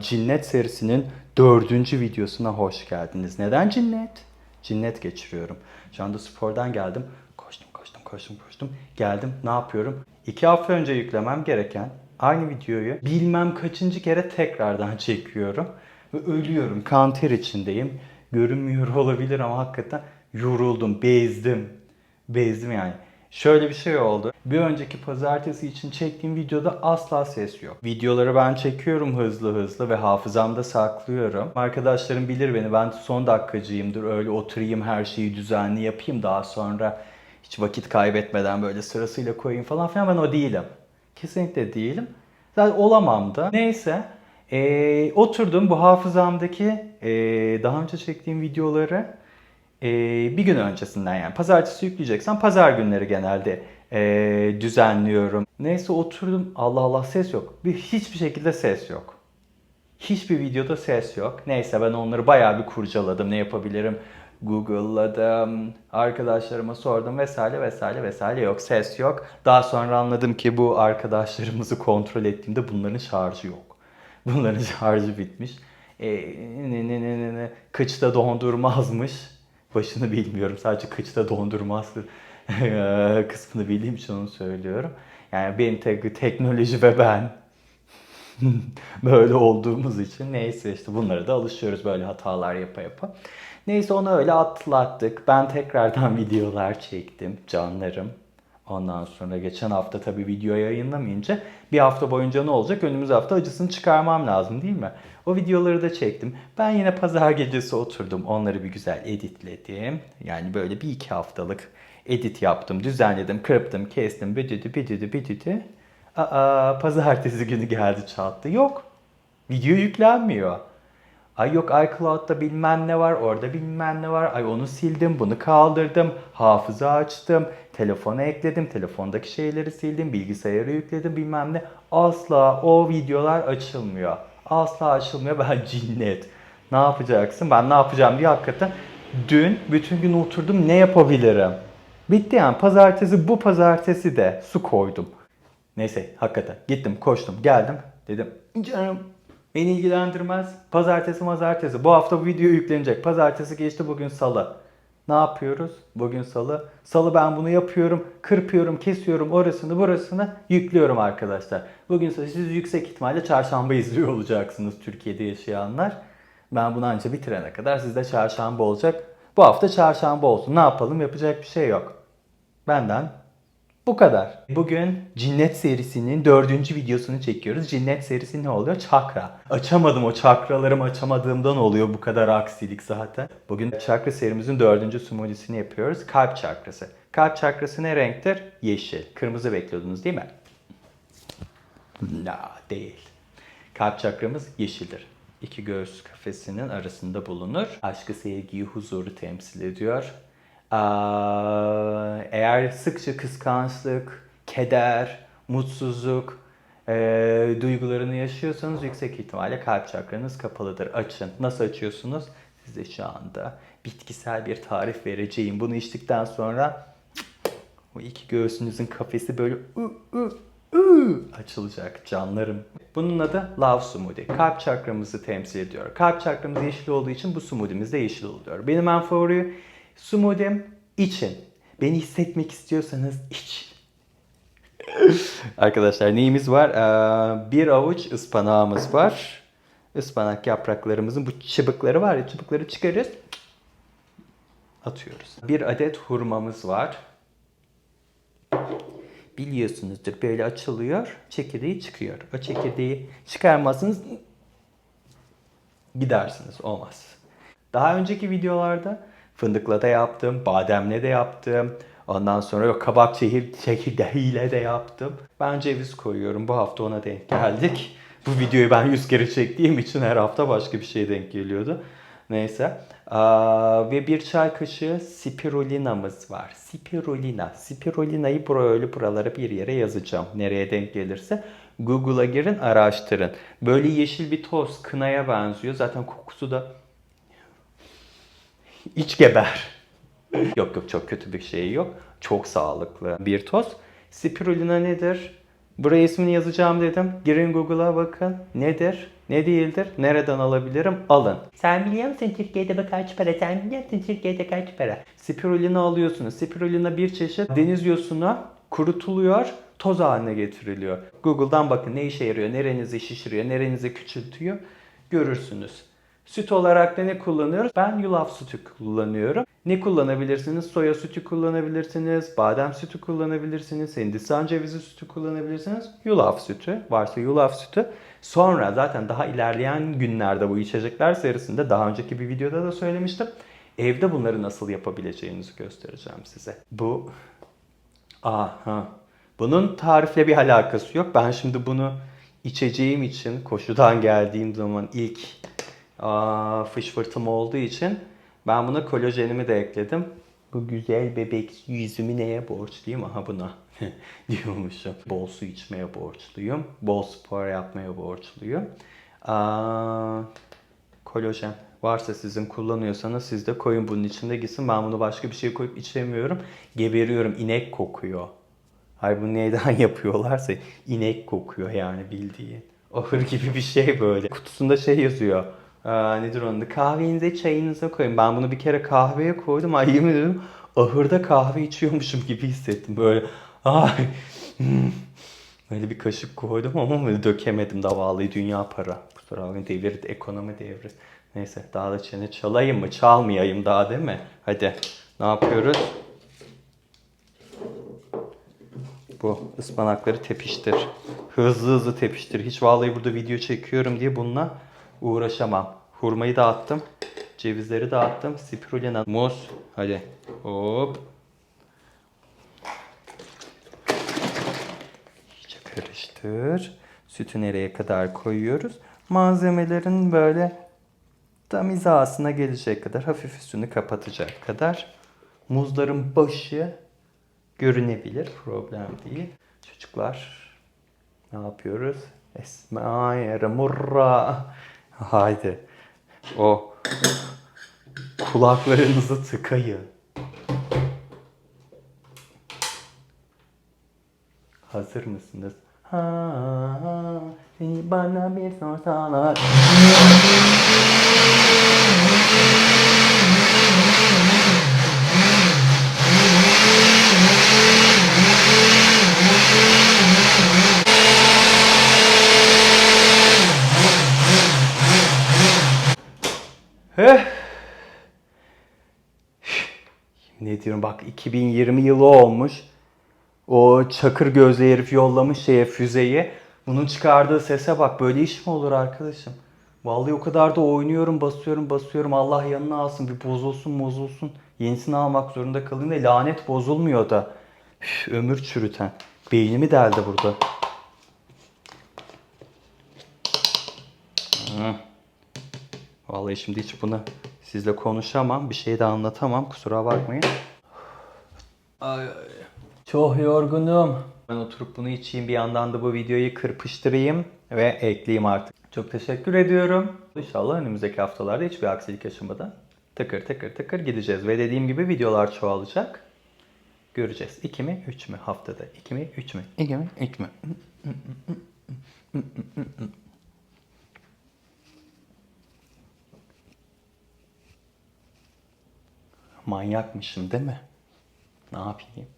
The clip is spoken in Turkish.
Cinnet serisinin dördüncü videosuna hoş geldiniz. Neden cinnet? Cinnet geçiriyorum. Şu anda spordan geldim. Koştum, koştum, koştum, koştum. Geldim. Ne yapıyorum? İki hafta önce yüklemem gereken aynı videoyu bilmem kaçıncı kere tekrardan çekiyorum. Ve ölüyorum. Kanter içindeyim. Görünmüyor olabilir ama hakikaten yoruldum, bezdim. Bezdim yani. Şöyle bir şey oldu. Bir önceki pazartesi için çektiğim videoda asla ses yok. Videoları ben çekiyorum hızlı hızlı ve hafızamda saklıyorum. Arkadaşlarım bilir beni. Ben son dakikacıyımdır. Öyle oturayım her şeyi düzenli yapayım daha sonra hiç vakit kaybetmeden böyle sırasıyla koyayım falan filan. Ben o değilim. Kesinlikle değilim. Zaten olamam da. Neyse. Ee, oturdum bu hafızamdaki ee, daha önce çektiğim videoları ee, bir gün öncesinden yani pazartesi yükleyeceksen pazar günleri genelde ee, düzenliyorum. Neyse oturdum Allah Allah ses yok. Bir, hiçbir şekilde ses yok. Hiçbir videoda ses yok. Neyse ben onları bayağı bir kurcaladım. Ne yapabilirim? Google'ladım, arkadaşlarıma sordum vesaire vesaire vesaire yok ses yok. Daha sonra anladım ki bu arkadaşlarımızı kontrol ettiğimde bunların şarjı yok. Bunların şarjı bitmiş. E, ne, ne, ne, ne, ne. Kıçta dondurmazmış. Başını bilmiyorum. Sadece kıçta dondurmaz kısmını bildiğim için onu söylüyorum. Yani benim tek teknoloji ve ben böyle olduğumuz için neyse işte bunlara da alışıyoruz böyle hatalar yapa yapa. Neyse onu öyle atlattık. Ben tekrardan videolar çektim canlarım. Ondan sonra geçen hafta tabii video yayınlamayınca bir hafta boyunca ne olacak? Önümüz hafta acısını çıkarmam lazım değil mi? O videoları da çektim. Ben yine pazar gecesi oturdum. Onları bir güzel editledim. Yani böyle bir iki haftalık edit yaptım, düzenledim, kırptım, kestim, bididi bididi bididi. Aa, pazartesi günü geldi çattı. Yok. Video yüklenmiyor. Ay yok iCloud'da bilmem ne var, orada bilmem ne var. Ay onu sildim, bunu kaldırdım, hafıza açtım, telefona ekledim, telefondaki şeyleri sildim, bilgisayara yükledim bilmem ne. Asla o videolar açılmıyor. Asla açılmıyor. Ben cinnet. Ne yapacaksın? Ben ne yapacağım diye hakikaten dün bütün gün oturdum ne yapabilirim? Bitti yani pazartesi bu pazartesi de su koydum. Neyse hakikaten gittim koştum geldim dedim canım beni ilgilendirmez. Pazartesi mazartesi bu hafta bu video yüklenecek. Pazartesi geçti bugün salı. Ne yapıyoruz? Bugün salı. Salı ben bunu yapıyorum. Kırpıyorum, kesiyorum orasını burasını yüklüyorum arkadaşlar. Bugün siz yüksek ihtimalle çarşamba izliyor olacaksınız Türkiye'de yaşayanlar. Ben bunu anca bitirene kadar sizde çarşamba olacak. Bu hafta çarşamba olsun. Ne yapalım? Yapacak bir şey yok. Benden bu kadar. Bugün Cinnet serisinin dördüncü videosunu çekiyoruz. Cinnet serisi ne oluyor? Çakra. Açamadım o çakralarımı açamadığımdan oluyor bu kadar aksilik zaten. Bugün çakra serimizin dördüncü sumodisini yapıyoruz. Kalp çakrası. Kalp çakrası ne renktir? Yeşil. Kırmızı bekliyordunuz değil mi? Na değil. Kalp çakramız yeşildir. İki göğüs kafesinin arasında bulunur. Aşkı, sevgiyi, huzuru temsil ediyor. Eğer sıkça kıskançlık, keder, mutsuzluk e, duygularını yaşıyorsanız yüksek ihtimalle kalp çakranız kapalıdır. Açın. Nasıl açıyorsunuz? Size şu anda bitkisel bir tarif vereceğim. Bunu içtikten sonra o iki göğsünüzün kafesi böyle ı, ı, ı açılacak canlarım. Bunun adı Love Smoothie. Kalp çakramızı temsil ediyor. Kalp çakramız yeşil olduğu için bu smoothie'miz de yeşil oluyor. Benim en favori smoothie'm için. Beni hissetmek istiyorsanız için. Arkadaşlar neyimiz var? Ee, bir avuç ıspanağımız var. Ispanak yapraklarımızın bu çıbıkları var ya çıbıkları çıkarırız. Atıyoruz. Bir adet hurmamız var. Biliyorsunuzdur böyle açılıyor. Çekirdeği çıkıyor. O çekirdeği çıkarmazsınız gidersiniz. Olmaz. Daha önceki videolarda fındıkla da yaptım, bademle de yaptım. Ondan sonra yok kabak çekir, çekirdeğiyle de yaptım. Ben ceviz koyuyorum. Bu hafta ona denk geldik. Bu videoyu ben 100 kere çektiğim için her hafta başka bir şeye denk geliyordu. Neyse. Aa, ve bir çay kaşığı spirulinamız var. Spirulina. Spirulina'yı böyle buralara bir yere yazacağım. Nereye denk gelirse. Google'a girin araştırın. Böyle yeşil bir toz kınaya benziyor. Zaten kokusu da İç geber. yok yok çok kötü bir şey yok. Çok sağlıklı bir toz. Spirulina nedir? Buraya ismini yazacağım dedim. Girin Google'a bakın. Nedir? Ne değildir? Nereden alabilirim? Alın. Sen biliyor musun Türkiye'de kaç para? Sen biliyor musun Türkiye'de kaç para? Spirulina alıyorsunuz. Spirulina bir çeşit deniz yosunu kurutuluyor, toz haline getiriliyor. Google'dan bakın ne işe yarıyor, nerenizi şişiriyor, nerenizi küçültüyor görürsünüz. Süt olarak da ne kullanıyoruz? Ben yulaf sütü kullanıyorum. Ne kullanabilirsiniz? Soya sütü kullanabilirsiniz, badem sütü kullanabilirsiniz, hindistan cevizi sütü kullanabilirsiniz, yulaf sütü. Varsa yulaf sütü. Sonra zaten daha ilerleyen günlerde bu içecekler serisinde daha önceki bir videoda da söylemiştim. Evde bunları nasıl yapabileceğinizi göstereceğim size. Bu Aha. Bunun tarifle bir alakası yok. Ben şimdi bunu içeceğim için koşudan geldiğim zaman ilk aa, fışfırtım olduğu için ben buna kolajenimi de ekledim. Bu güzel bebek yüzümü neye borçluyum? Aha buna diyormuşum. Bol su içmeye borçluyum. Bol spor yapmaya borçluyum. Aa, kolajen varsa sizin kullanıyorsanız siz de koyun bunun içinde gitsin. Ben bunu başka bir şey koyup içemiyorum. Geberiyorum. İnek kokuyor. Hayır bu neyden yapıyorlarsa inek kokuyor yani bildiğin. Ahır gibi bir şey böyle. Kutusunda şey yazıyor. Aa, nedir onun adı? Kahvenize çayınıza koyun. Ben bunu bir kere kahveye koydum. Ay yemin ederim ahırda kahve içiyormuşum gibi hissettim. Böyle ay hmm. Böyle bir kaşık koydum ama böyle dökemedim da vallahi dünya para. Kusura bakmayın devir ekonomi devri. Neyse daha da çene çalayım mı çalmayayım daha değil mi? Hadi ne yapıyoruz? Bu ıspanakları tepiştir. Hızlı hızlı tepiştir. Hiç vallahi burada video çekiyorum diye bununla uğraşamam. Hurmayı dağıttım. Cevizleri dağıttım. Spirulina, muz. Hadi. Hop. İyice karıştır. Sütü nereye kadar koyuyoruz? Malzemelerin böyle tam hizasına gelecek kadar hafif üstünü kapatacak kadar muzların başı görünebilir. Problem değil. Çocuklar ne yapıyoruz? Esma murra. Haydi. O kulaklarınızı tıkayın. Hazır mısınız? Ha, ha, bana bir sorsalar. Heh. Ne diyorum bak 2020 yılı olmuş. O çakır gözlü herif yollamış şeye füzeyi. Bunun çıkardığı sese bak böyle iş mi olur arkadaşım? Vallahi o kadar da oynuyorum basıyorum basıyorum Allah yanına alsın bir bozulsun bozulsun. Yenisini almak zorunda kalın da lanet bozulmuyor da. Üf, ömür çürüten. Beynimi deldi burada. Vallahi şimdi hiç bunu sizle konuşamam. Bir şey de anlatamam. Kusura bakmayın. Ay, ay. Çok yorgunum. Ben oturup bunu içeyim. Bir yandan da bu videoyu kırpıştırayım ve ekleyeyim artık. Çok teşekkür ediyorum. İnşallah önümüzdeki haftalarda hiçbir aksilik yaşamadan tıkır tıkır tıkır gideceğiz. Ve dediğim gibi videolar çoğalacak. Göreceğiz. 2 mi 3 mü haftada? 2 mi 3 mü? 2 mi 3 mü? Manyakmışım değil mi? Ne yapayım?